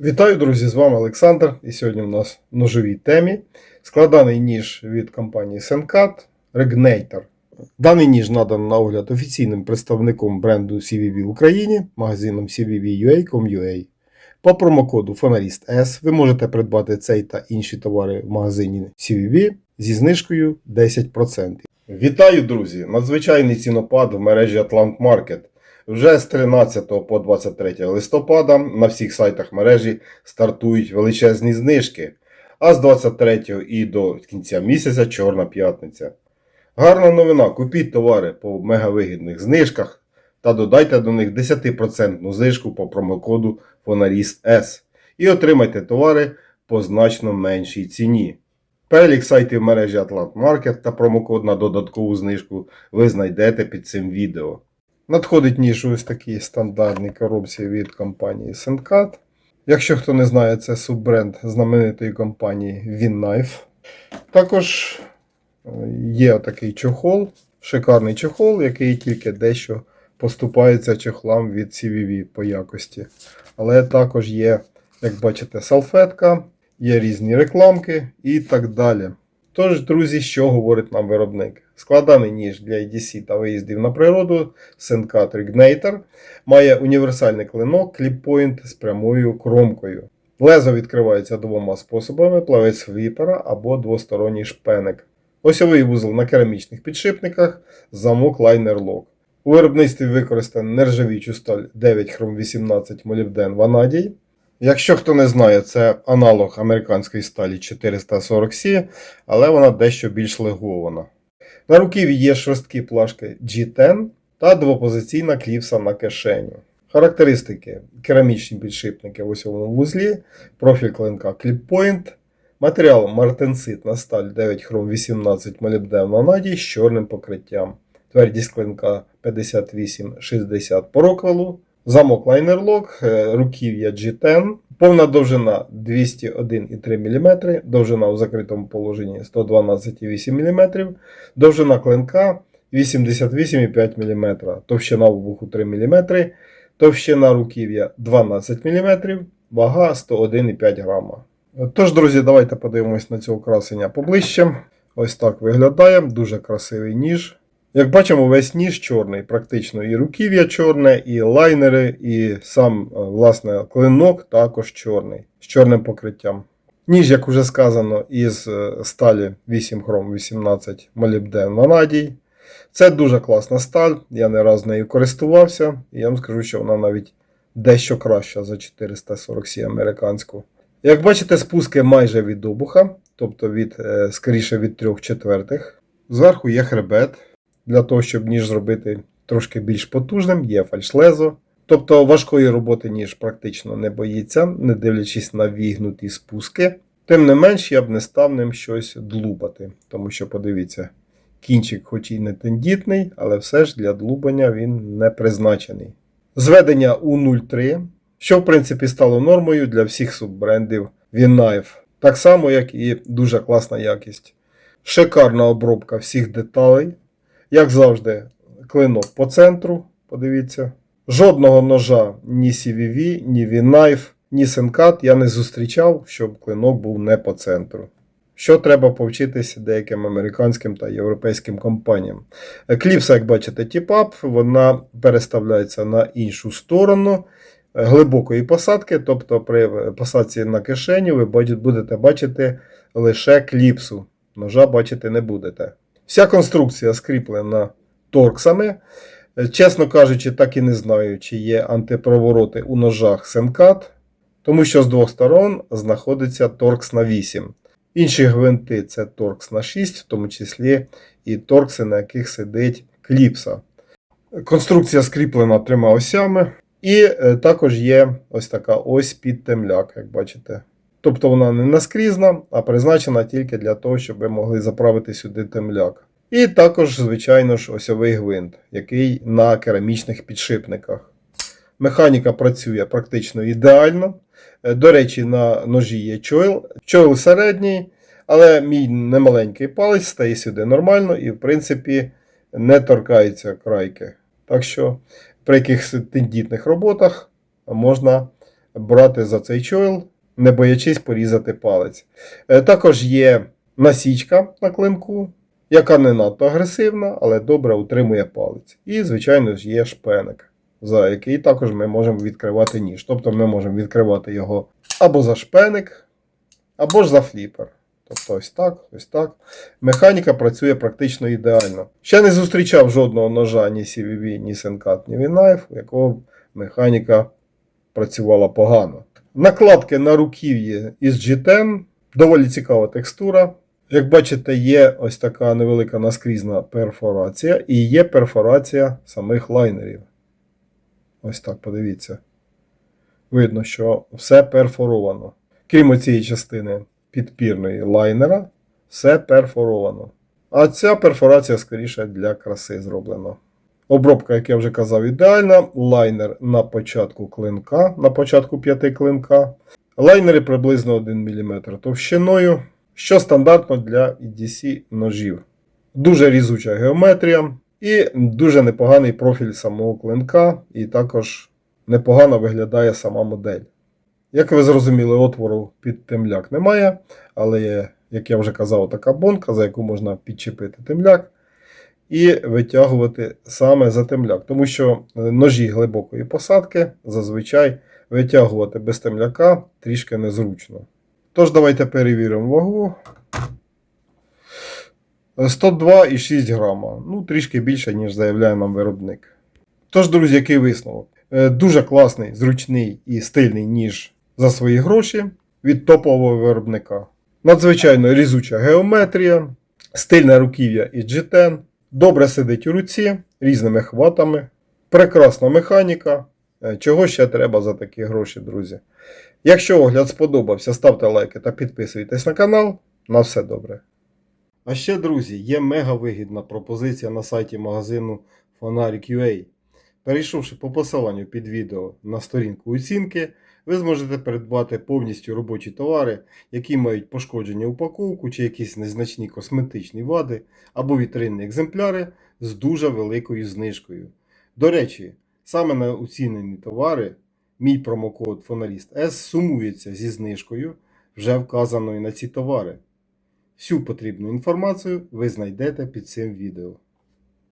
Вітаю, друзі! З вами Олександр. І сьогодні в нас в ножовій темі складаний ніж від компанії Sencat Regnator. Даний ніж надан на огляд офіційним представником бренду CVV в Україні, магазином CVV.ua.com.ua. По промокоду Фонаріст S ви можете придбати цей та інші товари в магазині CVV зі знижкою 10%. Вітаю, друзі! Надзвичайний цінопад в мережі Atlant Market. Вже з 13 по 23 листопада на всіх сайтах мережі стартують величезні знижки, а з 23 і до кінця місяця Чорна п'ятниця. Гарна новина, купіть товари по мегавигідних знижках та додайте до них 10% знижку по промокоду Фонаріст S і отримайте товари по значно меншій ціні. Перелік сайтів мережі Atlant Market та промокод на додаткову знижку ви знайдете під цим відео. Надходить ніж ось такій стандартній коробці від компанії Sencat. Якщо хто не знає, це суббренд знаменитої компанії Winknife. Також е, є такий чохол, шикарний чохол, який тільки дещо поступається чохлам від CVV по якості. Але також є, як бачите, салфетка, є різні рекламки і так далі. Тож, друзі, що говорить нам виробник? Складаний ніж для EDC та виїздів на природу Sencat Regnator має універсальний клинок Point з прямою кромкою. Лезо відкривається двома способами: плавець віпера або двосторонній шпеник. Осьовий вузол на керамічних підшипниках, замок Liner Lock. У виробництві використано нержавічу сталь 9 хром 18 молібден ванадій. Якщо хто не знає, це аналог американської сталі 440C, але вона дещо більш легована. На руків'ї є шорсткі плашки G10 та двопозиційна кліпса на кишеню. Характеристики: керамічні підшипники в осьовому вузлі, профіль клинка Clip Point, матеріал мартенситна сталь 9 хром 18 молібден ванадій з чорним покриттям. Твердість клинка 58-60 по роквелу. Замок Lock, е, руків'я G10, повна довжина 201,3 мм, довжина у закритому положенні 112,8 мм, довжина клинка 88,5 мм, товщина вибуху 3 мм, товщина руків'я 12 мм, вага 101,5 грама. Тож, друзі, давайте подивимось на цього красення поближче. Ось так виглядає, дуже красивий ніж. Як бачимо, весь ніж чорний, практично і руків'я чорне, і лайнери, і сам е, власне, клинок також чорний, з чорним покриттям. Ніж, як вже сказано, із е, сталі 8 хром 18 молібден ванадій. Це дуже класна сталь, я не раз нею користувався, і я вам скажу, що вона навіть дещо краща за 447 американську. Як бачите, спуски майже від обуха, тобто від, е, скоріше від 3 четвертих. Зверху є хребет. Для того, щоб ніж зробити трошки більш потужним, є фальшлезо. Тобто важкої роботи ніж практично не боїться, не дивлячись на вігнуті спуски. Тим не менш, я б не став ним щось длубати, тому що, подивіться, кінчик, хоч і не тендітний, але все ж для длубання він не призначений. Зведення у 0,3, що в принципі стало нормою для всіх суббрендів Winknife. Так само, як і дуже класна якість. Шикарна обробка всіх деталей. Як завжди, клинок по центру. Подивіться. Жодного ножа ні CVV, ні Winknife, ні Sencat я не зустрічав, щоб клинок був не по центру. Що треба повчитися деяким американським та європейським компаніям. Кліпса, як бачите, тіп-ап, вона переставляється на іншу сторону глибокої посадки, тобто при посадці на кишеню ви будете бачити лише кліпсу. Ножа бачити не будете. Вся конструкція скріплена торксами. Чесно кажучи, так і не знаю, чи є антипровороти у ножах Сенкат, тому що з двох сторон знаходиться торкс на 8. Інші гвинти це торкс на 6, в тому числі і торкси, на яких сидить кліпса. Конструкція скріплена трьома осями. І е, також є ось така ось під темляк, як бачите. Тобто вона не наскрізна, а призначена тільки для того, щоб ви могли заправити сюди темляк. І також, звичайно ж, осьовий гвинт, який на керамічних підшипниках. Механіка працює практично ідеально. Е, До речі, на ножі є чойл. Чойл середній, але мій немаленький палець стає сюди нормально і, в принципі, не торкається крайки. Так що при якихось тендітних роботах можна брати за цей чойл, не боячись порізати палець. Е, Також є насічка на клинку, яка не надто агресивна, але добре утримує палець. І, звичайно ж, є шпеник, за який також ми можемо відкривати ніж. Тобто ми можемо відкривати його або за шпеник, або ж за фліпер. Тобто ось так, ось так. Механіка працює практично ідеально. Ще не зустрічав жодного ножа ні CVV, ні Senkat, ні Vknife, у якого механіка працювала погано. Накладки на руків'ї із G10, доволі цікава текстура. Як бачите, є ось така невелика наскрізна перфорація, і є перфорація самих лайнерів. Ось так, подивіться. Видно, що все перфоровано. Крім цієї частини підпірної лайнера, все перфоровано. А ця перфорація скоріше для краси зроблена. Обробка, як я вже казав, ідеальна. Лайнер на початку клинка, на початку п'яти клинка. Лайнери приблизно 1 мм товщиною, що стандартно для EDC ножів. Дуже різуча геометрія і дуже непоганий профіль самого клинка, і також непогано виглядає сама модель. Як ви зрозуміли, отвору під темляк немає, але є, як я вже казав, така бонка, за яку можна підчепити темляк і витягувати саме за темляк. Тому що е, ножі глибокої посадки зазвичай витягувати без темляка трішки незручно. Тож, давайте перевіримо вагу. 102,6 грама. Ну, трішки більше, ніж заявляє нам виробник. Тож, друзі, який висновок? Е, Дуже класний, зручний і стильний ніж за свої гроші від топового виробника. Надзвичайно різуча геометрія, стильне руків'я із G10, добре сидить у руці різними хватами, прекрасна механіка. Е, Чого ще треба за такі гроші, друзі? Якщо огляд сподобався, ставте лайки та підписуйтесь на канал. На все добре. А ще, друзі, є мега вигідна пропозиція на сайті магазину Фонарик.ua. Перейшовши по посиланню під відео на сторінку оцінки, ви зможете придбати повністю робочі товари, які мають пошкодження упаковку чи якісь незначні косметичні вади або вітринні екземпляри з дуже великою знижкою. До речі, саме на оцінені товари мій промокод Фоналіст S сумується зі знижкою, вже вказаною на ці товари. Всю потрібну інформацію ви знайдете під цим відео.